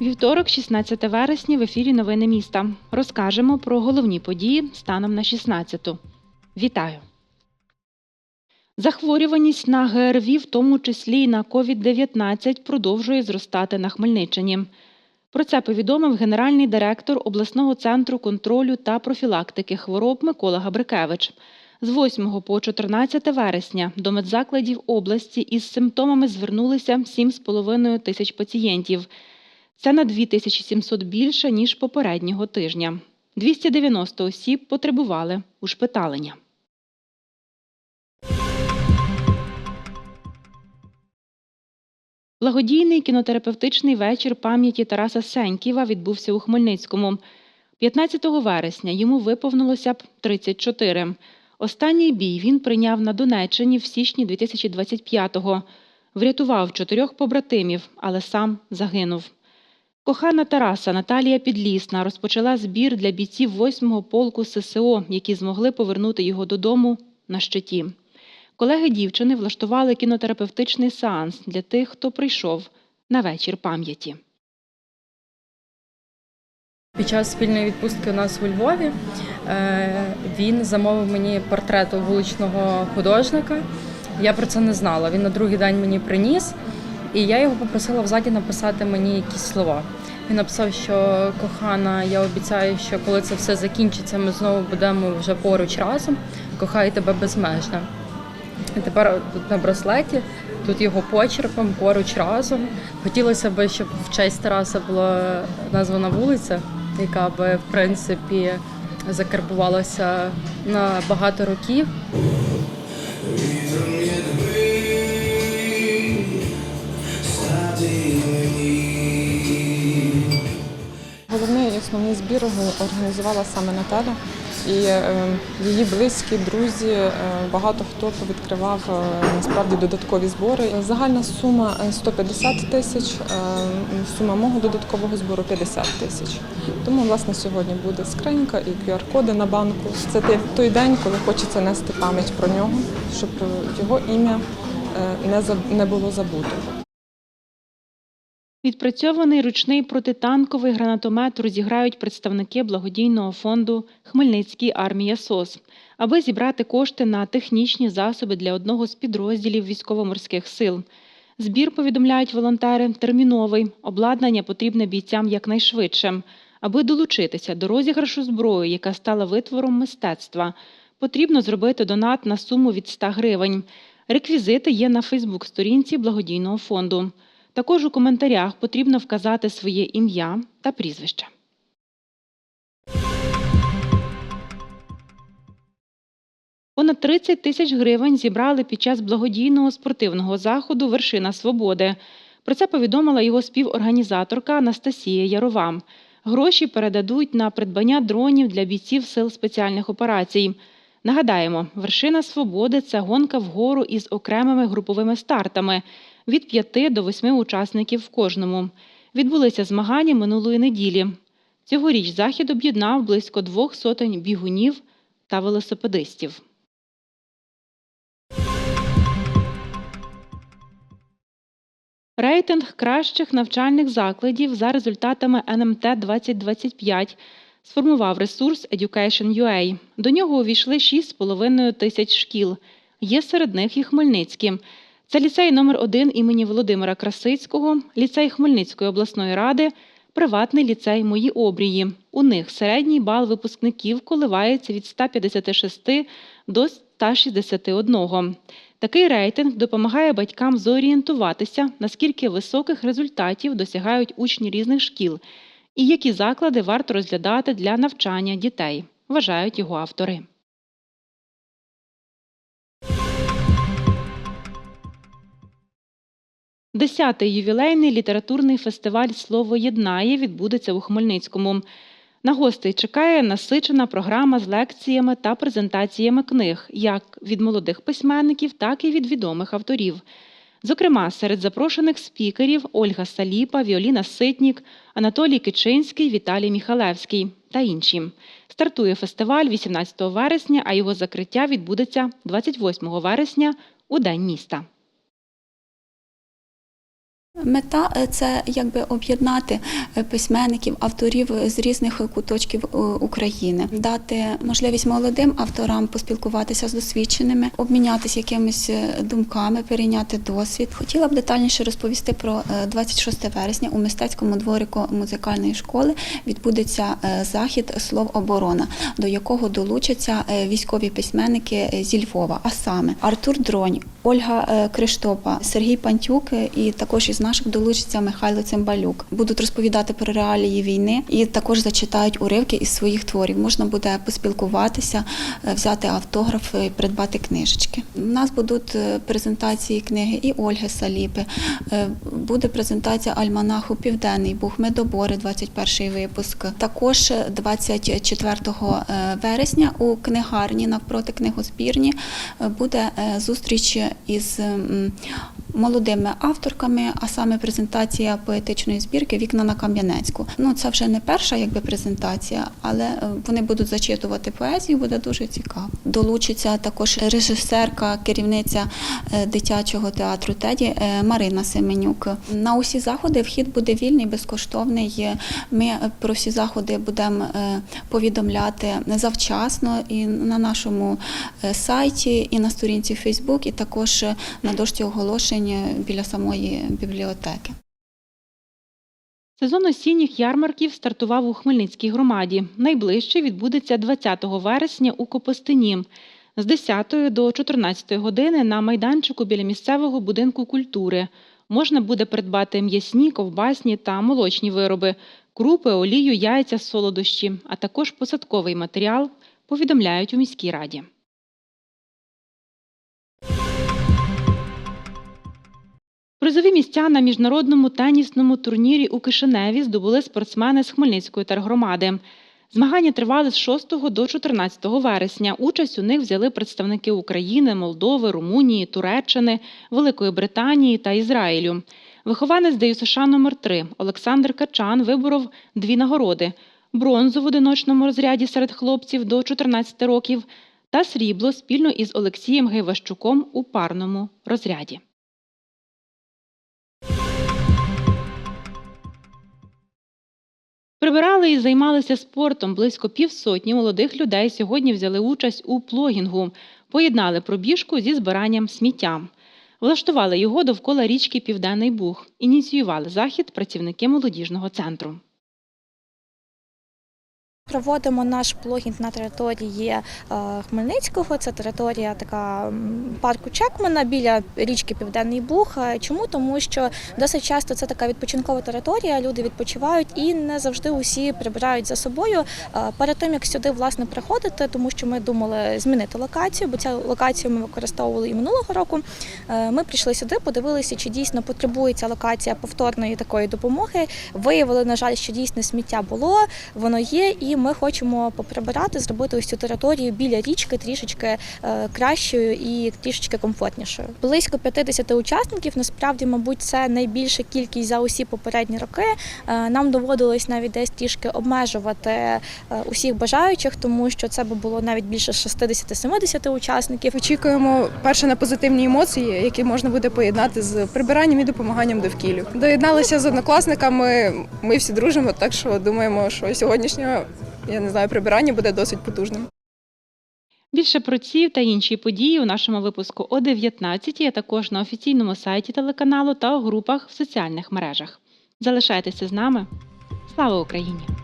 Вівторок, 16 вересня, в ефірі Новини міста. Розкажемо про головні події станом на 16-ту. Вітаю! Захворюваність на ГРВІ, в тому числі й на COVID-19, продовжує зростати на Хмельниччині. Про це повідомив генеральний директор обласного центру контролю та профілактики хвороб Микола Габрикевич. З 8 по 14 вересня до медзакладів області із симптомами звернулися 7,5 тисяч пацієнтів. Це на 2700 більше, ніж попереднього тижня. 290 осіб потребували ушпиталення. Благодійний кінотерапевтичний вечір пам'яті Тараса Сеньківа відбувся у Хмельницькому. 15 вересня йому виповнилося б 34. Останній бій він прийняв на Донеччині в січні 2025-го. Врятував чотирьох побратимів, але сам загинув. Кохана Тараса Наталія Підлісна розпочала збір для бійців 8-го полку ССО, які змогли повернути його додому на щиті. Колеги дівчини влаштували кінотерапевтичний сеанс для тих, хто прийшов на вечір пам'яті. Під час спільної відпустки у нас у Львові е, він замовив мені портрет вуличного художника. Я про це не знала. Він на другий день мені приніс, і я його попросила взаді написати мені якісь слова. Він написав, що кохана, я обіцяю, що коли це все закінчиться, ми знову будемо вже поруч разом. Кохаю тебе безмежно. Тепер тут на браслеті, тут його почерком поруч разом. Хотілося б, щоб в честь Тараса була названа вулиця, яка би в принципі закарбувалася на багато років. Головний основний збір організувала саме Наталя. І е, її близькі, друзі, е, багато хто відкривав е, насправді додаткові збори. Загальна сума е, 150 тисяч, е, сума мого додаткового збору 50 тисяч. Тому власне сьогодні буде скринька і QR-коди на банку. Це той- день, коли хочеться нести пам'ять про нього, щоб його ім'я не було забуто. Відпрацьований ручний протитанковий гранатомет розіграють представники благодійного фонду Хмельницький армія СОС, аби зібрати кошти на технічні засоби для одного з підрозділів військово-морських сил. Збір, повідомляють волонтери, терміновий. Обладнання потрібне бійцям якнайшвидше. Аби долучитися до розіграшу зброї, яка стала витвором мистецтва, потрібно зробити донат на суму від 100 гривень. Реквізити є на Фейсбук-сторінці благодійного фонду. Також у коментарях потрібно вказати своє ім'я та прізвище. Понад 30 тисяч гривень зібрали під час благодійного спортивного заходу Вершина Свободи. Про це повідомила його співорганізаторка Анастасія Ярова. Гроші передадуть на придбання дронів для бійців сил спеціальних операцій. Нагадаємо, вершина свободи це гонка вгору із окремими груповими стартами від 5 до 8 учасників в кожному. Відбулися змагання минулої неділі. Цьогоріч захід об'єднав близько двох сотень бігунів та велосипедистів. Рейтинг кращих навчальних закладів за результатами НМТ 2025 сформував ресурс Education.ua. До нього увійшли 6,5 тисяч шкіл. Є серед них і Хмельницькі. Це ліцей номер 1 імені Володимира Красицького, ліцей Хмельницької обласної ради, приватний ліцей Мої обрії. У них середній бал випускників коливається від 156 до 161. Такий рейтинг допомагає батькам зорієнтуватися, наскільки високих результатів досягають учні різних шкіл і які заклади варто розглядати для навчання дітей, вважають його автори. Десятий ювілейний літературний фестиваль Слово єднає відбудеться у Хмельницькому. На гостей чекає насичена програма з лекціями та презентаціями книг, як від молодих письменників, так і від відомих авторів. Зокрема, серед запрошених спікерів Ольга Саліпа, Віоліна Ситнік, Анатолій Кичинський, Віталій Міхалевський та інші. Стартує фестиваль 18 вересня, а його закриття відбудеться 28 вересня у День міста. Мета е, це якби об'єднати е, письменників, авторів з різних куточків е, України, дати можливість молодим авторам поспілкуватися з досвідченими, обмінятися якимись думками, перейняти досвід. Хотіла б детальніше розповісти про е, 26 вересня у мистецькому дворику музикальної школи відбудеться захід слов оборона, до якого долучаться військові письменники зі Львова, а саме Артур Дронь, Ольга Криштопа, Сергій Пантюк і також із наших долучиться Михайло Цимбалюк. Будуть розповідати про реалії війни і також зачитають уривки із своїх творів. Можна буде поспілкуватися, е, взяти автограф і придбати книжечки. У нас будуть е, презентації книги і Ольги Саліпи. е, Буде презентація альманаху Південний Буг, Медобори, 21 випуск. Також е, 24 е, вересня у книгарні навпроти книгозбірні е, буде е, зустріч із молодими авторками, а саме презентація поетичної збірки Вікна на Кам'янецьку. Ну це вже не перша якби презентація, але е, вони будуть зачитувати поезію, буде дуже цікаво. Долучиться також режисерка, керівниця е, дитячого театру Теді е, Марина Семенюк. На усі заходи вхід буде вільний, безкоштовний. Ми про всі заходи будемо повідомляти завчасно і на нашому сайті, і на сторінці Facebook, і також на дошці оголошень е, біля самої бібліотеки. Сезон осінніх ярмарків стартував у Хмельницькій громаді. Найближче відбудеться 20 вересня у Копостині. З 10 до 14 години на майданчику біля місцевого будинку культури можна буде придбати м'ясні, ковбасні та молочні вироби, крупи, олію, яйця, солодощі, а також посадковий матеріал, повідомляють у міській раді. Призові місця на міжнародному тенісному турнірі у Кишиневі здобули спортсмени з Хмельницької тергромади. Змагання тривали з 6 до 14 вересня. Участь у них взяли представники України, Молдови, Румунії, Туреччини, Великої Британії та Ізраїлю. Вихованець ДЮСШ номер 3 Олександр Качан виборов дві нагороди: бронзу в одиночному розряді серед хлопців до 14 років та срібло спільно із Олексієм Гайващуком у парному розряді. Прибирали і займалися спортом. Близько півсотні молодих людей сьогодні взяли участь у плогінгу, поєднали пробіжку зі збиранням сміття. Влаштували його довкола річки Південний Буг. Ініціювали захід працівники молодіжного центру. Проводимо наш плогінг на території е, Хмельницького. Це територія така парку Чекмана біля річки Південний Буг. Е, Чому? Тому що досить часто це така відпочинкова територія, люди відпочивають і не завжди усі прибирають за собою. Е, Перед тим як сюди власне приходити, тому що ми думали змінити локацію, бо цю локацію ми використовували і минулого року. Ми прийшли сюди, подивилися, чи дійсно потребує ця локація повторної такої допомоги. Виявили, на жаль, що дійсно сміття було, воно є, і ми хочемо поприбирати, зробити ось цю територію біля річки трішечки е, кращою і трішечки комфортнішою. Близько 50 учасників. Насправді, мабуть, це найбільша кількість за усі попередні роки. Е, Нам доводилось навіть десь трішки обмежувати е, усіх бажаючих, тому що це би було навіть більше 60-70 учасників. Очікуємо перше на позитивні емоції, які можна буде поєднати з прибиранням і допомаганням довкіллю. Доєдналися з однокласниками. Ми всі дружимо, так що думаємо, що сьогоднішнє я не знаю, прибирання буде досить потужним. Більше про ці та інші події у нашому випуску о 19, а також на офіційному сайті телеканалу та у групах в соціальних мережах. Залишайтеся з нами. Слава Україні!